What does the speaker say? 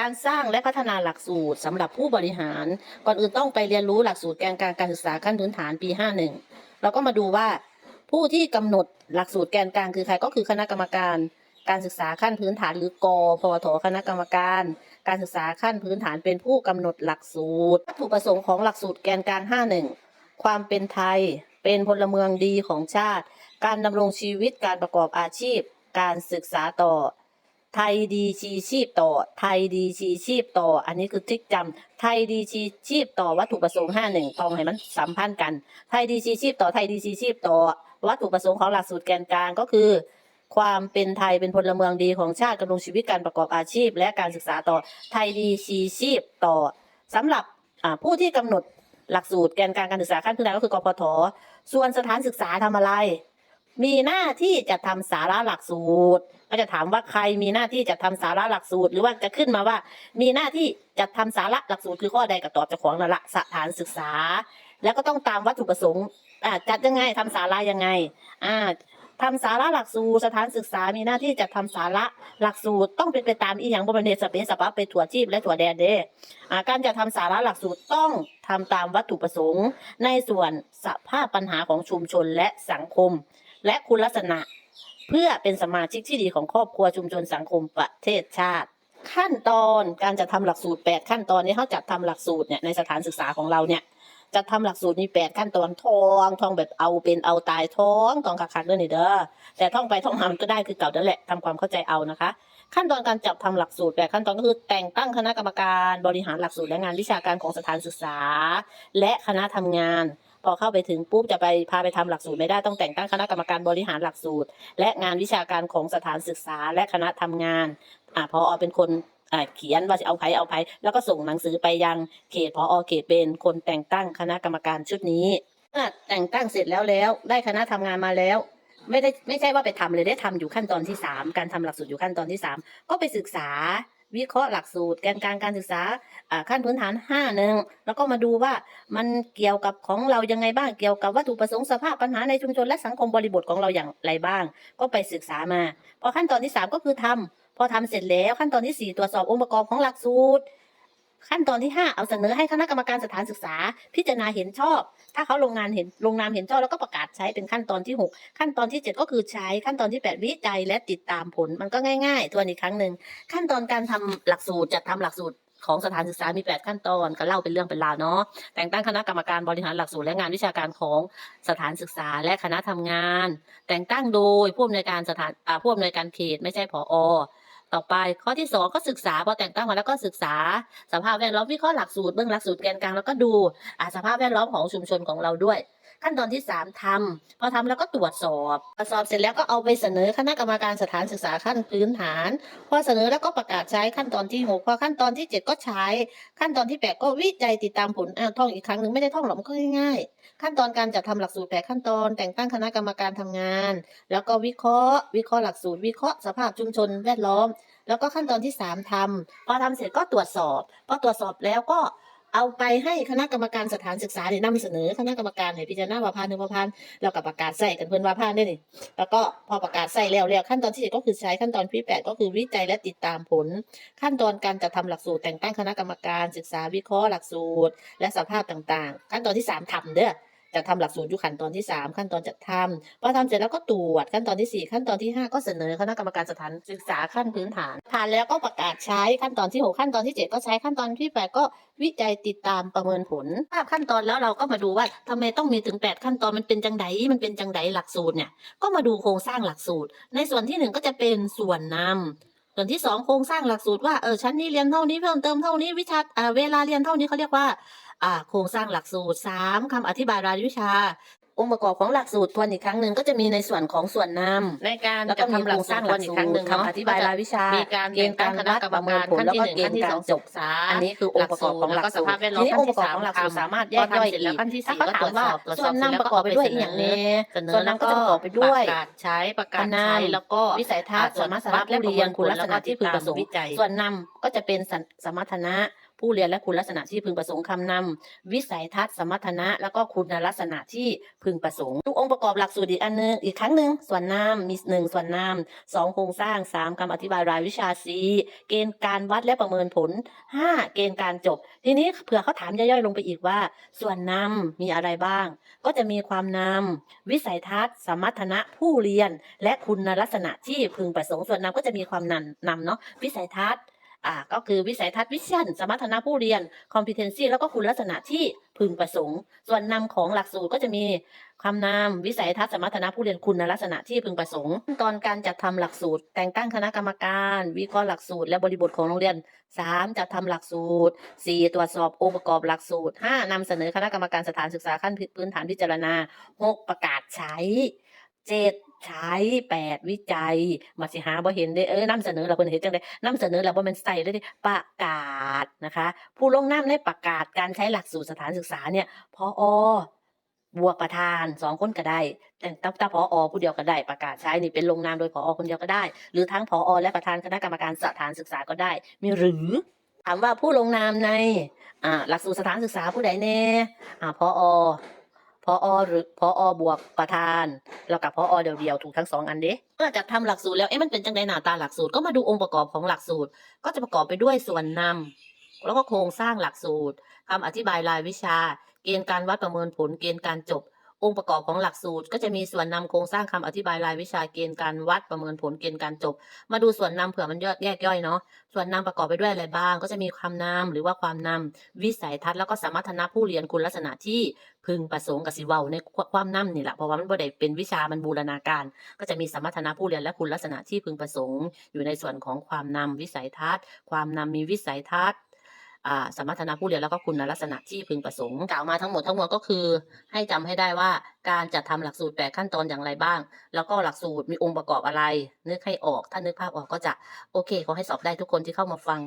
การสร้างและพัฒนาหลักสูตรสำหรับผู้บริหาร ก่อนอื่นต้องไปเรียนรู้หลักสูตรแกนกลางการศึกษาขั้นพื้นฐานปี 51 เราก็มาดูว่าผู้ที่กำหนดหลักสูตรแกนกลางคือใครก็คือคณะกรรมการการศึกษาขั้นพื้นฐานหรือกพทคณะกรรมการ การศึกษาขั้นพื้นฐานเป็นผู้กำหนดหลักสูตรวัตถุประสงค์ของหลักสูตรแกนกลาง 51 ความเป็นไทย เป็นพลเมืองดีของชาติ การดำรงชีวิตการประกอบอาชีพ การศึกษาต่อ ไทยดีชีชีพต่อ ไทยดีชีชีพต่อ อันนี้คือทริกจำไทยดีชีชีพต่อวัตถุประสงค์ห้าหนึ่งต้องให้มันสัมพันธ์กัน ไทยดีชีชีพต่อ ไทยดีชีชีพต่อ วัตถุประสงค์ของหลักสูตรแกนกลางก็คือ ความเป็นไทยเป็นพลเมืองดีของชาติดำรงชีวิตการประกอบอาชีพ และการศึกษาต่อ ไทยดีชีชีพต่อสำหรับผู้ที่กำหนดหลักสูตรแกนกลางการศึกษาขั้นพื้นฐานก็คือกพทส่วนสถานศึกษาทำอะไร มีหน้าที่จะทำสาระหลักสูตร ก็จะถามว่าใครมีหน้าที่จะทำสาระหลักสูตร หรือว่าจะขึ้นมาว่า มีหน้าที่จะทำสาระหลักสูตรคือข้อใดกับตอบเจ้าของนั่นละสถานศึกษา แล้วก็ต้องตามวัตถุประสงค์อ่าจัดยังไงทำสาระยังไงอ่าทำสาระหลักสูตรสถานศึกษา มีหน้าที่จะทำสาระหลักสูตรต้องเป็นไปตามอีหยังบริเวณสเปซสปาไปถั่วชีพและถั่วแดนเด้อ่าการจะทำสาระหลักสูตรต้องทำตามวัตถุประสงค์ ในส่วนสภาพปัญหาของชุมชนและสังคม และคุณลักษณะ เพื่อเป็นสมาชิกที่ดีของครอบครัวชุมชนสังคมประเทศชาติ ขั้นตอนการจะทำหลักสูตร 8 ขั้นตอนนี้เขาจัดทำหลักสูตรเนี่ยในสถานศึกษาของเราเนี่ยจะทำหลักสูตรมี8ขั้นตอนทองทองแบบเอาเป็นเอาตายท่องทองคักๆเด้อนี่เด้อแต่ท่องไปท่องมามันก็ได้คือเก่านั่นแหละทำความเข้าใจเอานะคะ ขั้นตอนการจัดทำหลักสูตรแปดขั้นตอนก็คือแต่งตั้งคณะกรรมการบริหารหลักสูตรและงานวิชาการของสถานศึกษา และคณะทำงาน พอเข้าไปถึงปุ๊บจะไปพาไปทำหลักสูตรไม่ได้ต้องแต่งตั้งคณะกรรมการบริหารหลักสูตร และงานวิชาการของสถานศึกษาและคณะทำงานอ่าพอเป็นคนเขียนว่าจะเอาไผเอาไผแล้วก็ส่งหนังสือไปยังเขตพอเขตเป็นคนแต่งตั้งคณะกรรมการชุดนี้เมื่อแต่งตั้งเสร็จแล้วแล้วได้คณะทำงานมาแล้ว ไม่ได้ไม่ใช่ว่าไปทำเลยได้ทำอยู่ขั้นตอนที่สามการทำหลักสูตรอยู่ขั้นตอนที่สามก็ไปศึกษา วิเคราะห์หลักสูตรแกนกลางการศึกษาอ่าขั้นพื้นฐานห้าหนึ่งแล้วก็มาดูว่ามันเกี่ยวกับของเรายังไงบ้างเกี่ยวกับวัตถุประสงค์สภาพปัญหาในชุมชนและสังคมบริบทของเราอย่างไรบ้าง ก็ไปศึกษามา พอขั้นตอนที่สามก็คือทำพอทำเสร็จแล้วขั้นตอนที่สี่ตรวจสอบองค์ประกอบของหลักสูตร ขั้นตอนที่ห้าเอาเสนอให้คณะกรรมการสถานศึกษา พิจารณาเห็นชอบ ถ้าเขาลงงานเห็นลงนามเห็นชอบแล้วก็ประกาศใช้เป็นขั้นตอนที่หกขั้นตอนที่เจ็ดก็คือใช้ขั้นตอนที่แปดวิจัยและติดตามผลมันก็ง่ายๆทวนอีกครั้งหนึ่งขั้นตอนการทำหลักสูตรจัดทำหลักสูตรของสถานศึกษามี 8 ขั้นตอนก็เล่าเป็นเรื่องเป็นราวเนาะแต่งตั้งคณะกรรมการบริหารหลักสูตรและงานวิชาการของสถานศึกษาและคณะทำงาน แต่งตั้งโดยผู้อำนวยการสถานผู้อำนวยการเขตไม่ใช่ผอ ต่อไปข้อที่สองก็ศึกษาพอแต่งตั้งมาแล้วก็ศึกษา สภาพแวดล้อมวิเคราะห์หลักสูตรเบื้องหลักสูตรแกนกลางแล้วก็ดูสภาพแวดล้อมของชุมชนของเราด้วย ขั้นตอนที่สามทำพอทำแล้วก็ตรวจสอบตรวจสอบเสร็จแล้วก็เอาไปเสนอคณะกรรมการสถานศึกษาขั้นพื้นฐาน พอเสนอแล้วก็ประกาศใช้ขั้นตอนที่หกพอขั้นตอนที่เจ็ดก็ใช้ ขั้นตอนที่แปดก็วิจัยติดตามผลอ่าท่องอีกครั้งหนึ่งไม่ได้ท่องหรอกมันก็ง่ายๆ ขั้นตอนการจัดทำหลักสูตรแปดขั้นตอน แต่งตั้งคณะกรรมการทำงาน แล้วก็วิเคราะห์ วิเคราะห์หลักสูตร วิเคราะห์สภาพชุมชนแวดล้อม แล้วก็ขั้นตอนที่สามทำพอทำเสร็จก็ตรวจสอบ พอตรวจสอบแล้วก็ เอาไปให้คณะกรรมการสถานศึกษาเนี่ยนำเสนอคณะกรรมการให้พิจารณาว่าผ่านหรือบ่ผ่านแล้วก็ประกาศใส่กันเพื่อนว่าผ่านได้นี่แล้วก็พอประกาศใส่แล้วแล้วขั้นตอนที่เจ็ดก็คือใช้ขั้นตอนที่แปดก็คือวิจัยและติดตามผล ขั้นตอนการจัดทำหลักสูตรแต่งตั้งคณะกรรมการศึกษาวิเคราะห์หลักสูตร และสภาพต่างๆ ขั้นตอนที่สามทำเด้อ จะทำหลักสูตรยู่ขั้นตอนที่สามขั้นตอนจัดทำพอทำเสร็จแล้วก็ตรวจขั้นตอนที่สี่ขั้นตอนที่ห้าก็เสนอคณะกรรมการสถานศึกษาขั้นพื้นฐานผ่านแล้วก็ประกาศใช้ขั้นตอนที่หกขั้นตอนที่เจ็ดก็ใช้ขั้นตอนที่แปดก็วิจัยติดตามประเมินผลทราบขั้นตอนแล้วเราก็มาดูว่าทำไมต้องมีถึงแปดขั้นตอนมันเป็นจังไดมันเป็นจังไดหลักสูตรเนี่ยก็มาดูโครงสร้างหลักสูตร ในส่วนที่หนึ่งก็จะเป็นส่วนนำส่วนที่สองโครงสร้างหลักสูตรว่าเออชั้นนี้เรียนเท่านี้เพิ่มเติมเท่านี้วิชาเวลาเรียนเท่านี้เขาเรียกว่า โครงสร้างหลักสูตรสามคำอธิบายรายวิชา องค์ประกอบของหลักสูตรทวนอีกครั้งหนึ่งก็จะมีในส่วนของส่วนนำในการแล้วจะก็มีทำหลักโครงสสร้าร้างงหหลัลักกสูสูตตรรอีกครั้งหนึ่งคำอธิบายรายวิชามีการเกณฑ์การวัดประเมินผลแล้วก็เกณฑ์การจบสาอันนี้คือองค์ประกอบของหลักสูตรแล้วก็สภาพแวดล้อมทีนี้องค์ประกอบของหลักสูตรสามารถแยกย่อยอีกขั้นที่ถ้าสี่เขาถามว่าตรวจสอบส่วนนำประกอบไปด้วยอีกอย่างแนี้เสนส่อวนแล้วนำก็ก็จะประกอบไปด้วยประกาศใช้ประกาศคะแนนใช้แล้วก็วิสัยทัศน์สมรรถนะผู้เรียนคุณลักษณะที่พึงประสงค์วิจัยส่วนนำก็จะเป็นสันสมรรถนะ ผู้เรียนและคุณลักษณะที่พึงประสงค์คำนำวิสัยทัศน์สมรรถนะ แล้วก็คุณลักษณะที่พึงประสงค์ทุกองค์ประกอบหลักสูตรอีกอันหนึงอีกครั้งหนึ่งส่วนนามมีหนึ่งส่วนนามสองโครงสร้างสามคำอธิบายรายวิชาสี่เกณฑ์การวัดและประเมินผลห้าเกณฑ์การจบ ทีนี้เผื่อเขาถามย่อยๆลงไปอีกว่า ส่วนนำมีอะไรบ้าง ก็จะมีความนำวิสัยทัศน์ สมรรถนะผู้เรียน และคุณลักษณะที่พึงประสงค์ส่วนนำก็จะมีความนำนำเนาะวิสัยทัศน์ อ่าก็คือวิสัยทัศน์วิชั่น สมรรถนะผู้เรียน competency แล้วก็คุณลักษณะที่พึงประสงค์ ส่วนนำของหลักสูตรก็จะมีความนำวิสัยทัศน์สมรรถนะผู้เรียนคุณลักษณะที่พึงประสงค์ขั้นตอนการจัดทำหลักสูตร แต่งตั้งคณะกรรมการ วิเคราะห์หลักสูตร และบริบทของโรงเรียนสามจัดทำหลักสูตรสี่ตรวจสอบองค์ประกอบหลักสูตรห้านำเสนอคณะกรรมการสถานศึกษาขั้นพื้นฐานพิจารณาหกประกาศใช้เจ็ด ใช้แปดวิจัย มาสิหาบ่เห็นได้เออนำเสนอเราเพิ่นเห็นจังไดนำเสนอเราบ่แม่นใส่เลยเด้ประกาศนะคะ ผู้ลงนามในประกาศการใช้หลักสูตรสถานศึกษาเนี่ยพออบวกประธานสองคนก็ได้ แต่ตั้งแต่พออผู้เดียวก็ได้ประกาศใช้นี่เป็นลงนามโดยพออคนเดียวก็ได้ หรือทั้งพออและประธานคณะกรรมการสถานศึกษาก็ได้ มีหรือถามว่าผู้ลงนามในอ่าหลักสูตรสถานศึกษาผู้ใดแน่อ่า พออหรือพออบวกประธาน แล้วกับพออเดียวๆถูกทั้งสองอันเด้เมื่อจัดทำหลักสูตรแล้วเอ๊ะมันเป็นจังไดหน้าตาหลักสูตรก็มาดูองค์ประกอบของหลักสูตร ก็จะประกอบไปด้วยส่วนนำแล้วก็โครงสร้างหลักสูตรคำอธิบายรายวิชา เกณฑ์การวัดประเมินผลเกณฑ์การจบ องค์ประกอบของหลักสูตร ก็จะมีส่วนนำโครงสร้างคำอธิบายรายวิชาเกณฑ์การวัดประเมินผลเกณฑ์การจบ มาดูส่วนนำเผื่อมันยอยแยกย่อยเนาะส่วนนำประกอบไปด้วยอะไรบ้าง ก็จะมีความนำหรือว่าความนำวิสัยทัศน์แล้วก็สมรรถนะผู้เรียนคุณลักษณะที่พึงประสงค์กับสิเวาในความนำนี่แหละเพราะว่ามันบ่ได้เป็นวิชามันบูรณาการ ก็จะมีสมรรถนะผู้เรียนและคุณลักษณะที่พึงประสงค์ อยู่ในส่วนของความนำวิสัยทัศน์ ความนำมีวิสัยทัศน์ สมรรถนะผู้เรียนแล้วก็คุณลักษณะที่พึงประสงค์กล่าวมาทั้งหมดทั้งมวลก็คือ ให้จำให้ได้ว่าการจัดทำหลักสูตรแปดขั้นตอนอย่างไรบ้าง แล้วก็หลักสูตรมีองค์ประกอบอะไร นึกให้ออก ถ้านึกภาพออกก็จะโอเคขอให้สอบได้ทุกคนที่เข้ามาฟัง